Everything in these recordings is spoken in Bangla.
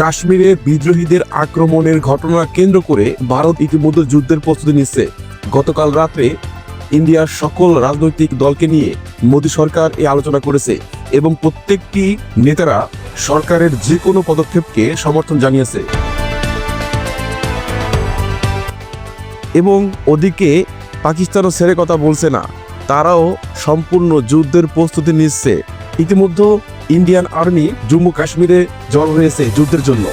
কাশ্মীরে বিদ্রোহীদের আক্রমণের ঘটনা কেন্দ্র করে ভারত ইতিমধ্যে যুদ্ধের প্রস্তুতি নিচ্ছে। গতকাল রাতে ইন্ডিয়ার সকল রাজনৈতিক দলকে নিয়ে মোদী সরকার এই আলোচনা করেছে এবং প্রত্যেকটি নেতারা সরকারের যে কোনো পদক্ষেপকে সমর্থন জানিয়েছে। এবং ওদিকে পাকিস্তানও ছেড়ে কথা বলছে না, তারাও সম্পূর্ণ যুদ্ধের প্রস্তুতি নিচ্ছে। ইতিমধ্যে ইন্ডিয়ান আর্মি জম্মু কাশ্মীরে জড় হয়েছে যুদ্ধের জন্য।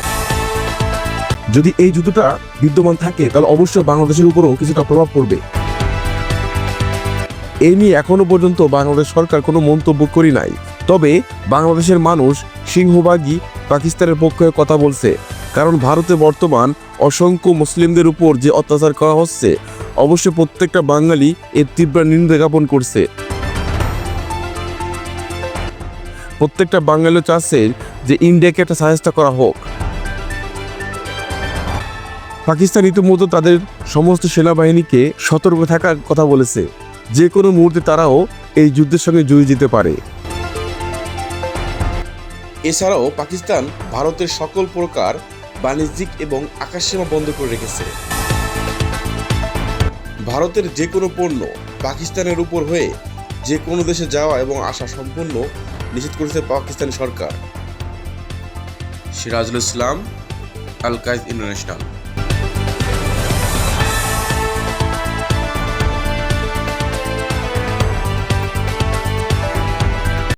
যদি এই যুদ্ধটা বিদ্যমান থাকে, তাহলে অবশ্যই বাংলাদেশের উপরও কিছুটা প্রভাব পড়বে। এই নিয়ে এখনও পর্যন্ত বাংলাদেশ সরকার কোনো মন্তব্য করি নাই। তবে বাংলাদেশের মানুষ সিংহভাগই পাকিস্তানের পক্ষে কথা বলছে। কারণ ভারতে বর্তমান অসংখ্য মুসলিমদের উপর যে অত্যাচার করা হচ্ছে, অবশ্যই প্রত্যেকটা বাঙালি এর তীব্র নিন্দা জ্ঞাপন করছে। প্রত্যেকটা বাঙালিও চাষের যে ইন্ডিয়াকে একটা সাহায্য করা হোক। পাকিস্তান ইতিমধ্যে তাদের সমস্ত সেনাবাহিনীকে সতর্ক থাকার কথা বলেছে। যে কোনো মুহূর্তে তারাও এই যুদ্ধের সঙ্গে জড়িয়ে যেতে পারে। এছাড়াও পাকিস্তান ভারতের সকল প্রকার বাণিজ্যিক এবং আকাশসীমা বন্ধ করে রেখেছে। ভারতের যে কোনো পণ্য পাকিস্তানের উপর হয়ে যে কোনো দেশে যাওয়া এবং আসা সম্পূর্ণ নিষেধ করেছে পাকিস্তানি সরকার। সিরাজুল ইসলাম, আল কায়েদ ইন্টারন্যাশনাল।